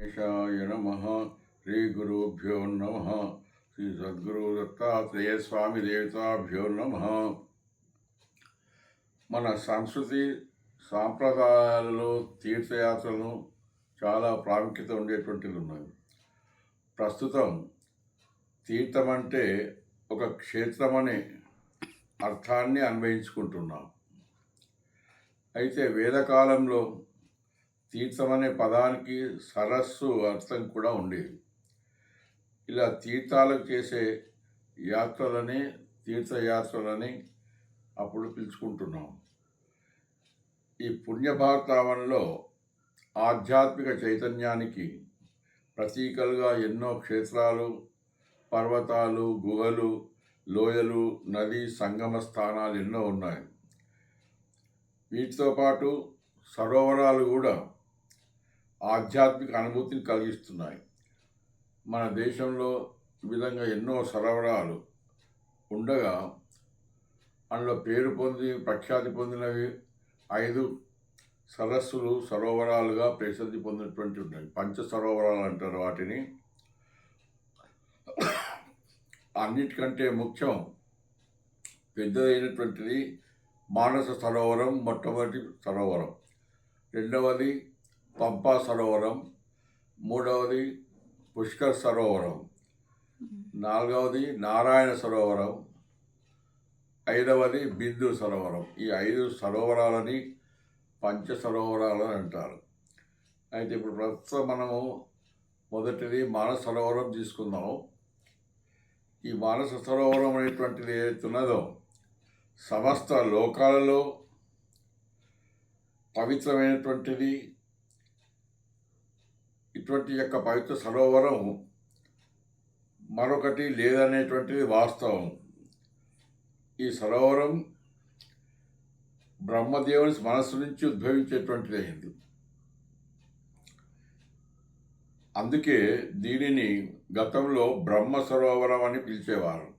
గణేశాయ నమ. శ్రీ గురుభ్యో నమ. శ్రీ సద్గురు దత్తాత్రేయ స్వామి దేవతాభ్యో నమ. మన సంస్కృతి సాంప్రదాయాలలో తీర్థయాత్రలు చాలా ప్రాముఖ్యత ఉండేటువంటివి ఉన్నాయి ప్రస్తుతం తీర్థం అంటే ఒక క్షేత్రం అనే అర్థాన్ని అన్వయించుకుంటున్నాం. అయితే వేదకాలంలో తీర్థం అనే పదానికి సరస్సు అర్థం కూడా ఉండేది. ఇలా తీర్థాలకు చేసే యాత్రలని తీర్థయాత్రలని అప్పుడు పిలుచుకుంటున్నాం. ఈ పుణ్యభారతావనంలో ఆధ్యాత్మిక చైతన్యానికి ప్రతీకలుగా ఎన్నో క్షేత్రాలు పర్వతాలు గుహలు లోయలు నది సంగమ స్థానాలు ఎన్నో ఉన్నాయి. వీటితో పాటు సరోవరాలు కూడా ఆధ్యాత్మిక అనుభూతిని కలిగిస్తున్నాయి. మన దేశంలో విధంగా ఎన్నో సరోవరాలు ఉండగా అందులో పేరు పొంది ప్రఖ్యాతి పొందినవి ఐదు సరస్సులు సరోవరాలుగా ప్రసిద్ధి పొందినటువంటి ఉన్నాయి. పంచ సరోవరాలు అంటారు వాటిని. అన్నిటికంటే ముఖ్యం పెద్దదైనటువంటిది మానస సరోవరం మొట్టమొదటి సరోవరం. రెండవది పంపా సరోవరం. మూడవది పుష్కర్ సరోవరం. నాలుగవది నారాయణ సరోవరం. ఐదవది బిందు సరోవరం. ఈ ఐదు సరోవరాలని పంచ సరోవరాలని అంటారు. అయితే ఇప్పుడు ప్రస్తుతం మనము మొదటిది మానస సరోవరం తీసుకుందాము. ఈ మానస సరోవరం అనేటువంటిది ఏదైతే ఉన్నదో సమస్త లోకాలలో పవిత్రమైనటువంటిది ఇటువంటి యొక్క పవిత్ర సరోవరం మరొకటి లేదనేటువంటిది వాస్తవం. ఈ సరోవరం బ్రహ్మదేవుని మనస్సు నుంచి ఉద్భవించేటువంటిది అయింది అందుకే దీనిని గతంలో బ్రహ్మ సరోవరం అని పిలిచేవారు.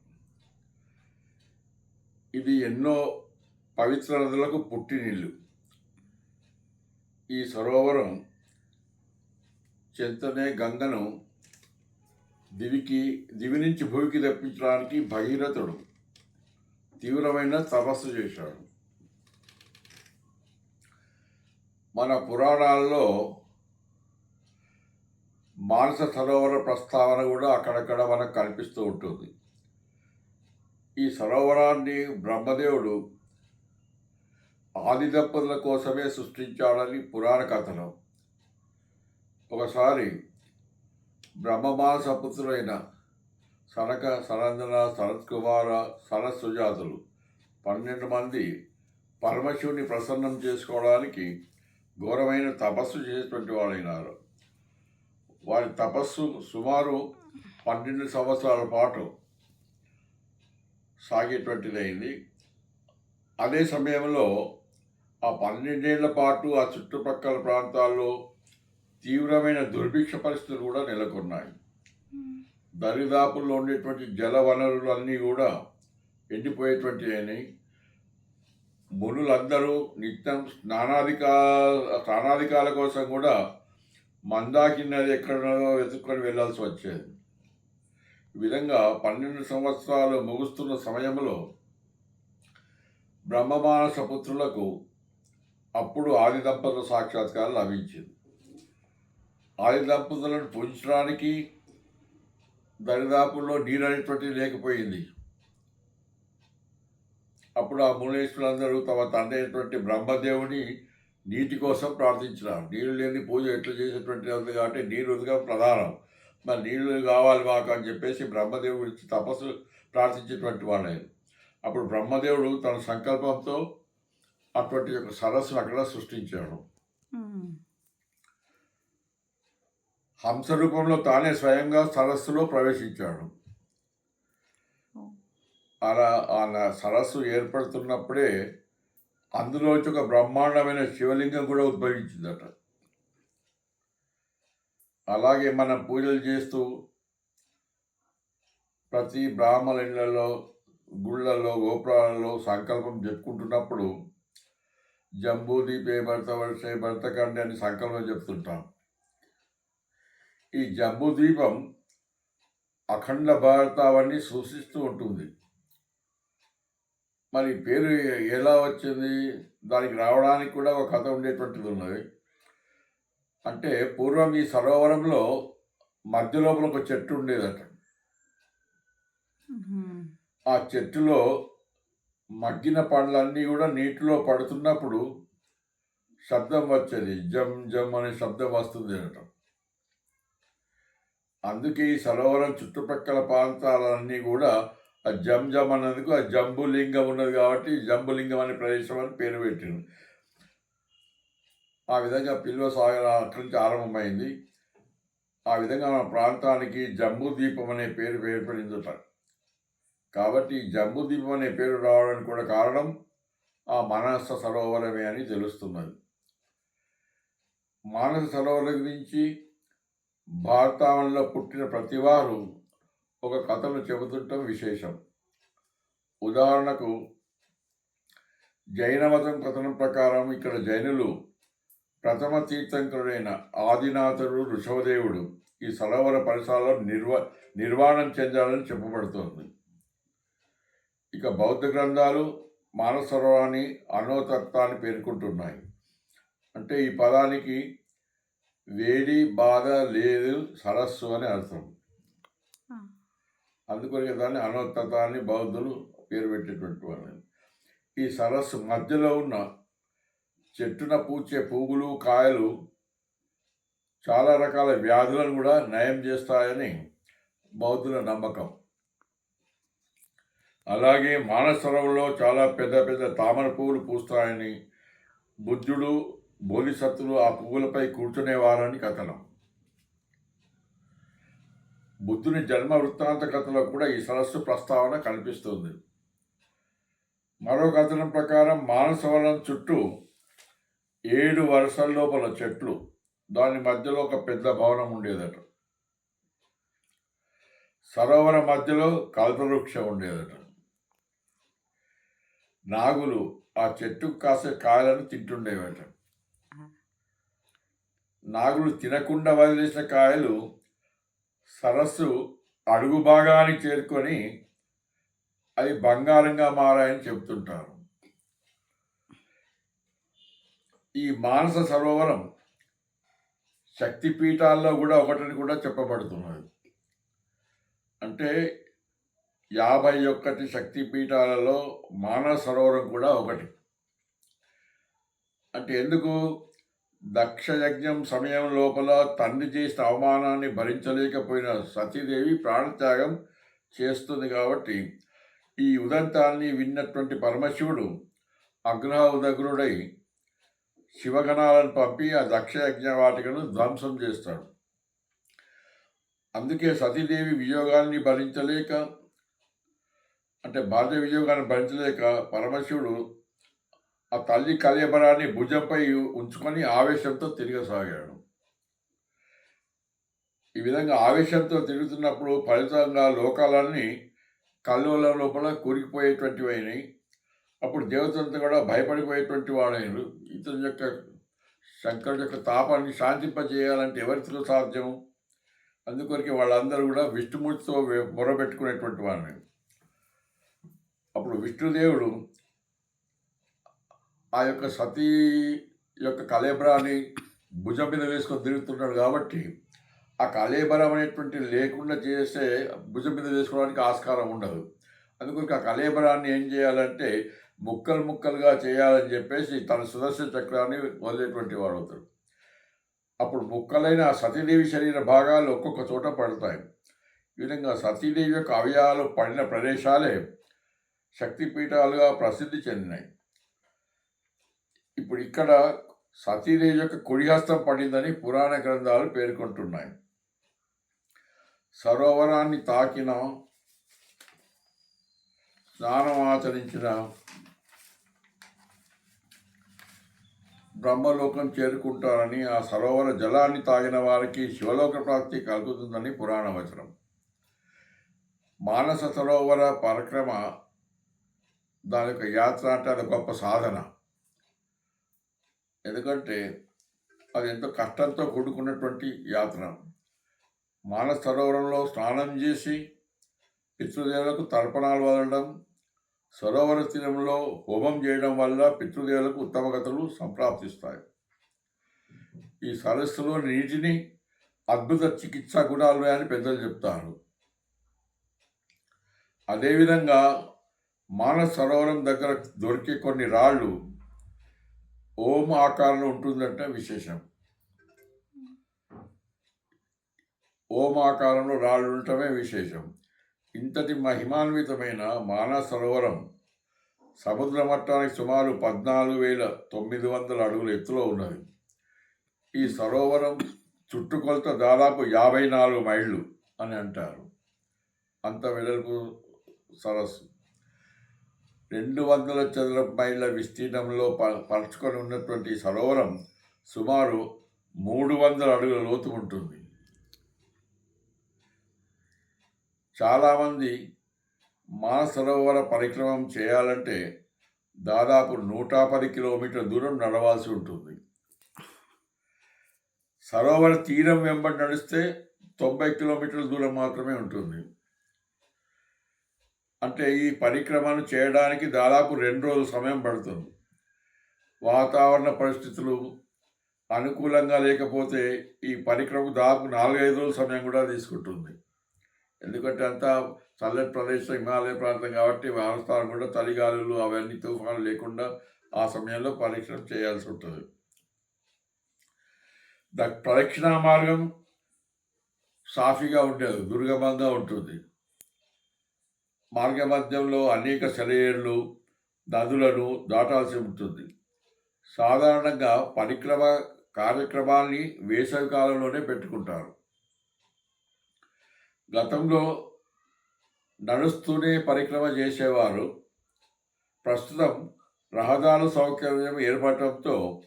ఇది ఎన్నో పవిత్ర నదులకు పుట్టినిల్లు. ఈ సరోవరం చెంతనే గంగను దివికి దివి నుంచి భూమికి తెప్పించడానికి భగీరథుడు తీవ్రమైన తపస్సు చేశాడు. మన పురాణాల్లో మానస సరోవర ప్రస్తావన కూడా అక్కడక్కడ మనకు కనిపిస్తూ ఉంటుంది. ఈ సరోవరాన్ని బ్రహ్మదేవుడు ఆది దంపతుల కోసమే సృష్టించాడని పురాణ కథనం. ఒకసారి బ్రహ్మమాసపుత్రులైన సనక సనందన సనత్కుమార సనత్సుజాతులు పన్నెండు మంది పరమశివుని ప్రసన్నం చేసుకోవడానికి ఘోరమైన తపస్సు చేసేటువంటి వాళ్ళైనారు వారి తపస్సు సుమారు పన్నెండు సంవత్సరాల పాటు సాగేటువంటిదైంది. అదే సమయంలో ఆ పన్నెండేళ్ళ పాటు ఆ చుట్టుపక్కల ప్రాంతాల్లో తీవ్రమైన దుర్భిక్ష పరిస్థితులు కూడా నెలకొన్నాయి. దరిదాపుల్లో ఉండేటువంటి జల వనరులు అన్నీ కూడా ఎండిపోయేటువంటి అయినాయి. మునులందరూ నిత్యం స్నానాధికా స్నానాధికాల కోసం కూడా మందాకి నది ఎక్కడో వెతుక్కొని వెళ్ళాల్సి వచ్చేది. ఈ విధంగా పన్నెండు సంవత్సరాలు ముగుస్తున్న సమయంలో బ్రహ్మమానస పుత్రులకు అప్పుడు ఆది దంపతుల సాక్షాత్కారం లభించింది. ఆది దంపతులను పూజించడానికి దరిదాపుల్లో నీరు అనేటువంటిది లేకపోయింది. అప్పుడు ఆ మూలేశ్వరులందరూ తమ తండ్రి అయినటువంటి బ్రహ్మదేవుని నీటి కోసం ప్రార్థించినారు. నీళ్ళు లేని పూజ ఎట్లా చేసేటువంటి ఉంది కాబట్టి నీరు ఉందిగా ప్రధానం. మరి నీళ్ళు కావాలి మాకు అని చెప్పేసి బ్రహ్మదేవుడి గురించి తపస్సు ప్రార్థించేటువంటి వాళ్ళు. అప్పుడు బ్రహ్మదేవుడు తన సంకల్పంతో అటువంటి యొక్క సరస్సును అక్కడ సృష్టించాడు. హంస రూపంలో తానే స్వయంగా సరస్సులో ప్రవేశించాడు. అలా ఆ సరస్సు ఏర్పడుతున్నప్పుడే అందులోంచి ఒక బ్రహ్మాండమైన శివలింగం కూడా ఉద్భవించిందట. అలాగే మనం పూజలు చేస్తూ ప్రతి బ్రాహ్మణ ఇళ్ళలో గుళ్ళల్లో గోపురాలలో సంకల్పం చెప్పుకుంటున్నప్పుడు జంబూదీపే భర్త వర్షే భర్తకండి అని సంకల్పం చెప్తుంటాం. ఈ జంబూ ద్వీపం అఖండ భారతావన్ని సూచిస్తూ ఉంటుంది. మరి పేరు ఎలా వచ్చింది? దానికి రావడానికి కూడా ఒక కథ ఉండేటువంటిది ఉన్నది. అంటే పూర్వం ఈ సరోవరంలో మధ్య లోపల ఒక చెట్టు ఉండేదట. ఆ చెట్టులో మగ్గిన పండ్లన్నీ కూడా నీటిలో పడుతున్నప్పుడు శబ్దం వచ్చేది. జమ్ జమ్ అనే శబ్దం వస్తుంది అనటం అందుకే ఈ సరోవరం చుట్టుపక్కల ప్రాంతాలన్నీ కూడా ఆ జమ్ అన్నందుకు ఆ జంబులింగం ఉన్నది కాబట్టి జంబులింగం అనే ప్రదేశం అని పేరు పెట్టింది ఆ విధంగా పిల్వ సాగర్ అక్కడి నుంచి ఆరంభమైంది. ఆ విధంగా మన ప్రాంతానికి జంబు ద్వీపం అనే పేరు ఏర్పడిందట కాబట్టి ఈ ద్వీపం అనే పేరు రావడానికి కూడా కారణం ఆ మానస సరోవరమే అని తెలుస్తున్నది. మానస సరోవరం గురించి భారతావనిలో పుట్టిన ప్రతివారు ఒక కథను చెబుతుండటం విశేషం. ఉదాహరణకు జైన మతం కథనం ప్రకారం ఇక్కడ జైనులు ప్రథమ తీర్థంకరుడైన ఆదినాథుడు ఋషభదేవుడు ఈ సరోవర పరిసరాల్లో నిర్వ నిర్వాణం చెందాలని చెప్పబడుతోంది. ఇక బౌద్ధ గ్రంథాలు మానస సరోవరాన్ని అనోతత్వాన్ని పేర్కొంటున్నాయి. అంటే ఈ పదానికి వేడి బాధ లేదు సరస్సు అని అర్థం. అందుకొరకే దాన్ని అనోత్తతాన్ని బౌద్ధులు పేరు పెట్టేటువంటి వాళ్ళు ఈ సరస్సు మధ్యలో ఉన్న చెట్టున పూచే పువ్వులు కాయలు చాలా రకాల వ్యాధులను కూడా నయం చేస్తాయని బౌద్ధుల నమ్మకం. అలాగే మానసరంలో చాలా పెద్ద పెద్ద తామర పువ్వులు పూస్తాయని బుద్ధుడు బోధిసత్తులు ఆ పువ్వులపై కూర్చునేవారని కథనం. బుద్ధుని జన్మ వృత్తాంత కథలో కూడా ఈ సరస్సు ప్రస్తావన కనిపిస్తుంది. మరో కథనం ప్రకారం మానసవనం చుట్టూ ఏడు వరుసల లోపల చెట్లు దాని మధ్యలో ఒక పెద్ద భవనం ఉండేదట. సరోవర మధ్యలో కల్పవృక్షం ఉండేదట. నాగులు ఆ చెట్టుకు కాసే కాయలను తింటుండేవట. నాగులు తినకుండా వదిలేసిన కాయలు సరస్సు అడుగు భాగానికి చేరుకొని అవి బంగారంగా మారాయని చెబుతుంటారు ఈ మానస సరోవరం శక్తిపీఠాల్లో కూడా ఒకటని కూడా చెప్పబడుతున్నది. అంటే యాభై ఒక్కటి శక్తిపీఠాలలో మానస సరోవరం కూడా ఒకటి. అంటే ఎందుకు దక్షయజ్ఞం సమయం లోపల తండ్రి చేసిన అవమానాన్ని భరించలేకపోయిన సతీదేవి ప్రాణత్యాగం చేస్తుంది కాబట్టి ఈ ఉదంతాన్ని విన్నటువంటి పరమశివుడు అగ్రహ ఉదగ్రుడై శివగణాలను పంపి ఆ దక్షయజ్ఞ వాటికను ధ్వంసం చేస్తాడు. అందుకే సతీదేవి వియోగాన్ని భరించలేక అంటే భార్య వియోగాన్ని భరించలేక పరమశివుడు ఆ తల్లి కలయబరాన్ని భుజంపై ఉంచుకొని ఆవేశంతో తిరగసాగాడు. ఈ విధంగా ఆవేశంతో తిరుగుతున్నప్పుడు ఫలితంగా లోకాలన్నీ కల్లోల లోపల కూరికిపోయేటువంటివి అయినాయి అప్పుడు దేవతంతా కూడా భయపడిపోయేటువంటి వాడైనరు. ఇతని యొక్క శంకరుడు యొక్క తాపాన్ని శాంతింపజేయాలంటే ఎవరితో సాధ్యం అందుకొరికి వాళ్ళందరూ కూడా విష్ణుమూర్తితో మొరబెట్టుకునేటువంటి వాడిని. అప్పుడు విష్ణుదేవుడు ఆ యొక్క సతీ యొక్క కలేబరాన్ని భుజం మీద వేసుకొని తిరుగుతున్నాడు కాబట్టి ఆ కలేబరం అనేటువంటి లేకుండా చేస్తే భుజం మీద వేసుకోవడానికి ఆస్కారం ఉండదు. అందుకొరకు ఆ కలేబరాన్ని ఏం చేయాలంటే ముక్కలు ముక్కలుగా చేయాలని చెప్పేసి తన సుదర్శన చక్రాన్ని వదిలేటువంటి వాడు అవుతాడు. అప్పుడు ముక్కలైన ఆ సతీదేవి శరీర భాగాలు ఒక్కొక్క చోట పడతాయి. ఈ విధంగా సతీదేవి యొక్క అవయాలు పడిన ప్రదేశాలే శక్తిపీఠాలుగా ప్రసిద్ధి చెందినాయి. ఇప్పుడు ఇక్కడ సతీదేవి యొక్క కుడిహస్తం పడిందని పురాణ గ్రంథాలు పేర్కొంటున్నాయి. సరోవరాన్ని తాకిన స్నానం ఆచరించిన బ్రహ్మలోకం చేరుకుంటారని ఆ సరోవర జలాన్ని తాగిన వారికి శివలోక ప్రాప్తి కలుగుతుందని పురాణ వచనం. మానస సరోవర పరిక్రమ దాని యొక్క యాత్ర అంటే అది గొప్ప సాధన. ఎందుకంటే అది ఎంతో కష్టంతో కూడుకున్నటువంటి యాత్ర. మానస సరోవరంలో స్నానం చేసి పితృదేవులకు తర్పణాలు వదలడం సరోవర తీరంలో హోమం చేయడం వల్ల పితృదేవులకు ఉత్తమగతలు సంప్రాప్తిస్తాయి. ఈ సరస్సులో నీటిని అద్భుత చికిత్సా గుణాలు అని పెద్దలు చెప్తారు. అదేవిధంగా మానస సరోవరం దగ్గర దొరికే కొన్ని రాళ్ళు ఓం ఆకారంలో ఉంటుందంటే విశేషం. ఓం ఆకారంలో రాళ్ళు ఉండటమే విశేషం. ఇంతటి మహిమాన్వితమైన మానస సరోవరం సముద్ర మట్టానికి సుమారు పద్నాలుగు వేల తొమ్మిది వందల అడుగుల ఎత్తులో ఉన్నది. ఈ సరోవరం చుట్టుకొలత దాదాపు యాభై నాలుగు మైళ్ళు అని అంటారు. అంత వెడల్పు సరస్సు రెండు వందల చదరపు మైళ్ళ విస్తీర్ణంలో ప- పరుచుకొని ఉన్నటువంటి సరోవరం సుమారు మూడు వందల అడుగుల లోతు ఉంటుంది. చాలామంది మానసరోవర పరిక్రమం చేయాలంటే దాదాపు నూట పది కిలోమీటర్ల దూరం నడవాల్సి ఉంటుంది. సరోవర తీరం వెంబడి నడిస్తే తొంభై కిలోమీటర్ల దూరం మాత్రమే ఉంటుంది. అంటే ఈ పరిక్రమను చేయడానికి దాదాపు రెండు రోజుల సమయం పడుతుంది. వాతావరణ పరిస్థితులు అనుకూలంగా లేకపోతే ఈ పరిక్రమకు దాదాపు నాలుగైదు రోజుల సమయం కూడా తీసుకుంటుంది. ఎందుకంటే అంతా చల్లటి ప్రదేశం హిమాలయ ప్రాంతం కాబట్టి వారస్థానం కూడా చలిగాలులు అవన్నీ తుఫాను లేకుండా ఆ సమయంలో పరీక్ష చేయాల్సి ఉంటుంది. ప్రదక్షిణా మార్గం సాఫీగా ఉండేది దుర్గమంగా ఉంటుంది. మార్గమధ్యంలో అనేక సెలయేర్లు నదులను దాటాల్సి ఉంటుంది. సాధారణంగా పరిక్రమ కార్యక్రమాన్ని వేసవి కాలంలోనే పెట్టుకుంటారు. గతంలో నడుస్తూనే పరిక్రమ చేసేవారు. ప్రస్తుతం రహదారుల సౌకర్యం ఏర్పడటంతో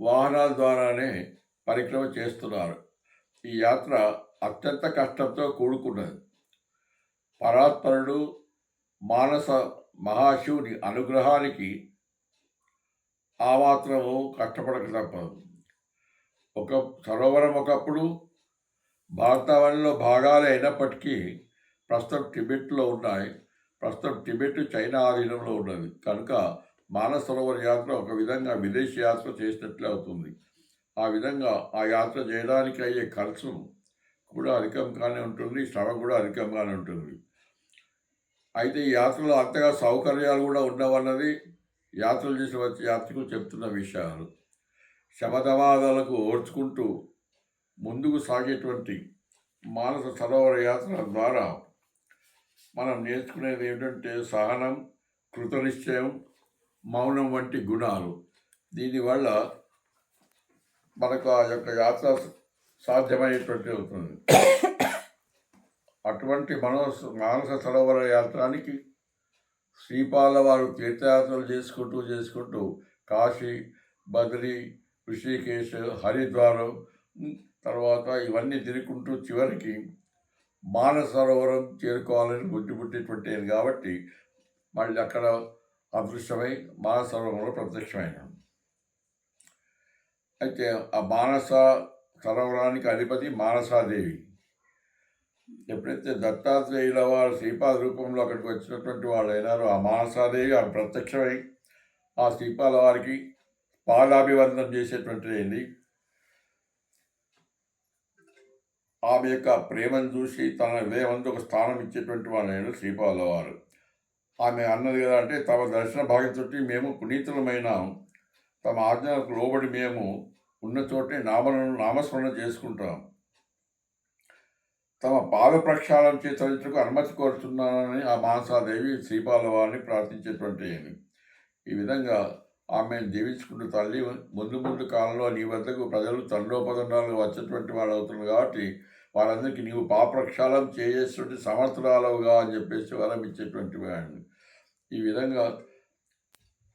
వాహనాల ద్వారానే పరిక్రమ చేస్తున్నారు. ఈ యాత్ర అత్యంత కష్టంతో కూడుకున్నది. పరాత్పరుడు మానస మహాశివుని అనుగ్రహానికి ఆ మాత్రము కష్టపడక తప్పదు. ఒక సరోవరం ఒకప్పుడు భారతావనిలో భాగాలు అయినప్పటికీ ప్రస్తుతం టిబెట్లో ఉన్నాయి. ప్రస్తుతం టిబెట్ చైనా ఆధీనంలో ఉన్నది. కనుక మానస సరోవర యాత్ర ఒక విధంగా విదేశీ యాత్ర చేసినట్లే అవుతుంది. ఆ విధంగా ఆ యాత్ర చేయడానికి అయ్యే ఖర్చు కూడా అధికంగానే ఉంటుంది. శ్రమ కూడా అధికంగానే ఉంటుంది. అయితే ఈ యాత్రలో అంతగా సౌకర్యాలు కూడా ఉండవన్నది యాత్రలు చేసి వచ్చే యాత్రికులు చెప్తున్న విషయాలు. శమధమాదాలకు ఓర్చుకుంటూ ముందుకు సాగేటువంటి మానస సరోవర యాత్ర ద్వారా మనం నేర్చుకునేది ఏంటంటే సహనం కృతనిశ్చయం మౌనం వంటి గుణాలు. దీనివల్ల మనకు ఆ యొక్క యాత్ర సాధ్యమయ్యేటువంటి అవుతుంది. అటువంటి మనోస్ మానస సరోవర యాత్రానికి శ్రీపాల వారు తీర్థయాత్రలు చేసుకుంటూ చేసుకుంటూ కాశీ బద్రీ ఋషికేశ్ హరిద్వారం తర్వాత ఇవన్నీ తిరుగుకుంటూ చివరికి మానస సరోవరం చేరుకోవాలని బుద్ధి పుట్టేటువంటి కాబట్టి మళ్ళీ అక్కడ అదృశ్యమై మానస సరోవరంలో అయితే ఆ మానస సరోవరానికి అధిపతి మానసాదేవి. ఎప్పుడైతే దత్తాత్రేయుల వారు శ్రీపాద రూపంలో అక్కడికి వచ్చినటువంటి వాళ్ళు అయినారో ఆ మానసాదేవి ఆమె ప్రత్యక్షమై ఆ శ్రీపాద వారికి పాదాభివందనం చేసేటువంటిది ఆమె యొక్క ప్రేమను చూసి తన హృదయమందు ఒక స్థానం ఇచ్చేటువంటి వాళ్ళు శ్రీపాద వారు. ఆమె అన్నది కదా అంటే తమ దర్శన భాగ్యంతో మేము పునీతులమైన. తమ ఆజ్ఞలకు లోబడి మేము ఉన్న చోటే నామలను నామస్మరణ చేసుకుంటాం. తమ పాద ప్రక్షాళన చేసేందుకు అనుమతి కోరుతున్నానని ఆ మానసాదేవి శ్రీపాల వారిని ప్రార్థించేటువంటి ఈ విధంగా ఆమెను దీవించుకుంటూ తల్లి ముందు ముందు కాలంలో నీ వద్దకు ప్రజలు తండోపదండాలు వచ్చేటువంటి వాళ్ళు అవుతున్నారు కాబట్టి వారందరికీ నీవు పాప్రక్షాళన చేసేటువంటి సమర్థురాలవుగా అని చెప్పేసి వరం ఇచ్చేటువంటి వాడిని. ఈ విధంగా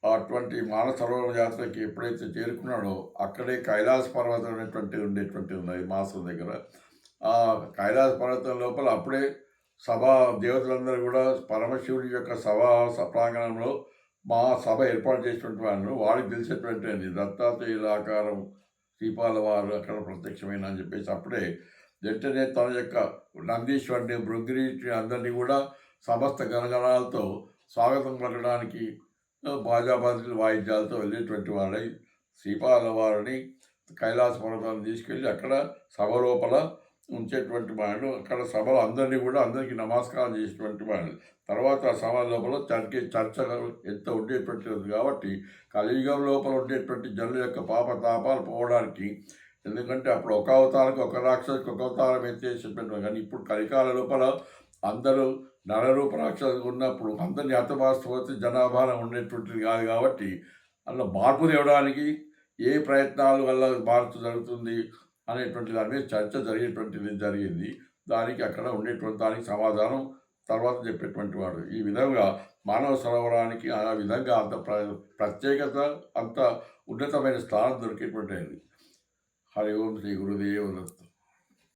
అటువంటి మానసరోవర జాతరకి ఎప్పుడైతే చేరుకున్నాడో అక్కడే కైలాస పర్వతం అనేటువంటి ఉండేటువంటి ఉన్నది మాసం దగ్గర. ఆ కైలాస పర్వతం లోపల అప్పుడే సభా దేవతలందరూ కూడా పరమశివుడి యొక్క సభా స- ప్రాంగణంలో మా సభ ఏర్పాటు చేసినటువంటి వాళ్ళు వాడికి తెలిసేటువంటి దత్తాత్రేయుల ఆకారం శ్రీపాల వారు అక్కడ ప్రత్యక్షమైన అని చెప్పేసి అప్పుడే వెంటనే తన యొక్క నందీశ్వరుని భృంగిరీటిని అందరినీ కూడా సమస్త గణగణాలతో స్వాగతం పలకడానికి ఆ, బాజాబాజులు వాయిద్యాలతో వెళ్ళేటువంటి వాడై శ్రీపాల వారిని కైలాస పర్వతాన్ని తీసుకెళ్ళి అక్కడ సభ లోపల ఉంచేటువంటి వాళ్ళు అక్కడ సభలో అందరినీ కూడా అందరికీ నమస్కారం చేసేటువంటి వాళ్ళు. తర్వాత ఆ సభ లోపల చర్చ చర్చ ఎంత ఉండేటువంటిది కాబట్టి కలియుగం లోపల ఉండేటువంటి జనుల యొక్క పాప తాపాలు పోవడానికి ఎందుకంటే అప్పుడు ఒక అవతారానికి ఒక రాక్షసుకి ఒక అవతారం ఎత్తేసేటువంటి కానీ ఇప్పుడు కలికాల లోపల అందరూ నరరూప రాక్షసులు ఉన్నప్పుడు అందరినీ హతమాస్తపోతే జనాభారం ఉండేటువంటిది కాదు కాబట్టి అందులో మార్పు తేవడానికి ఏ ప్రయత్నాల వల్ల మార్పు జరుగుతుంది? అనేటువంటి దాని మీద చర్చ జరిగేటువంటిది జరిగింది. దానికి అక్కడ ఉండేటువంటి దానికి సమాధానం తర్వాత చెప్పేటువంటి వాడు. ఈ విధంగా మానవ సరోవరానికి ఆ విధంగా అంత ప్ర ప్రత్యేకత అంత ఉన్నతమైన స్థానం దొరికేటువంటి హరి ఓం శ్రీ గురుదేవ